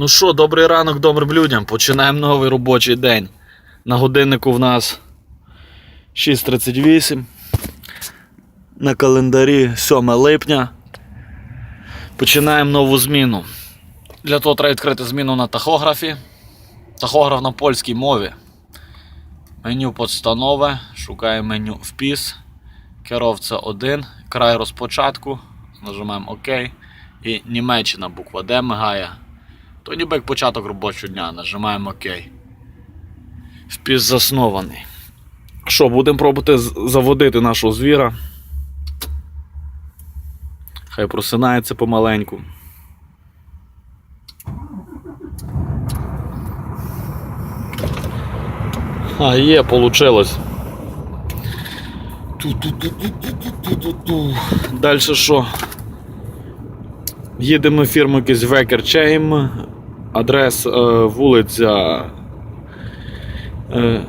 Ну що, добрий ранок добрим людям. Починаємо новий робочий день. На годиннику в нас 6.38. На календарі 7 липня. Починаємо нову зміну. Для того треба відкрити зміну на тахографі. Тахограф на польській мові. Меню подстанови. Шукаємо меню впіс. Керовця 1. Край розпочатку. Нажимаємо ОК. І Німеччина буква Д мигає. То ніби як початок робочого дня. Нажимаємо ОК. Впіс заснований. Що, будемо пробувати заводити нашого звіра. Хай просинається помаленьку. А, є, получилось. Ту-ту-ту-ту-ту-ту-ту-ту. Що? Їдемо фірму якийсь Векер Чейм. Адрес е, вулиця е,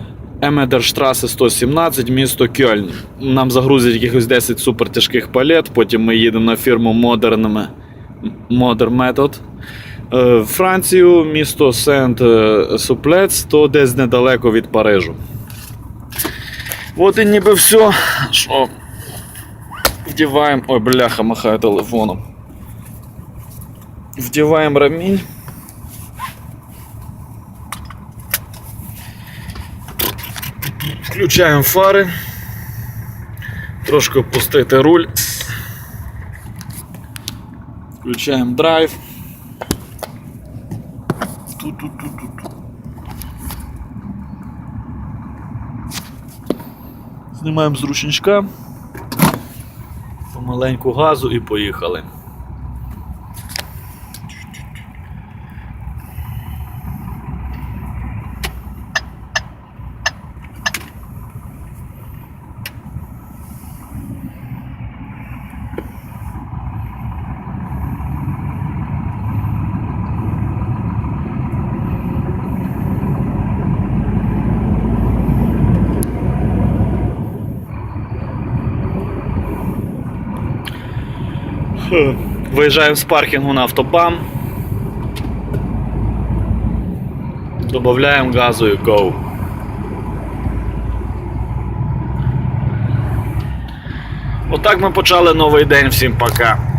Емедерштрасе 117, місто Кьольн. Нам загрузять якихось 10 супертяжких палет, потім ми їдемо на фірму Modern, Modern Method. Е, Францію, місто Сент Суплец, то десь недалеко від Парижу. От і ніби все. Що? Вдіваємо. Ой, бляха, махаю телефоном. Вдіваємо ремінь. Включаємо фари. Трошки опустити руль. Включаємо драйв. Знімаємо з ручничка. Помаленьку газу і поїхали. Виїжджаємо з паркінгу на автобам. Добавляємо газу і go. Отак ми почали новий день. Всім пока.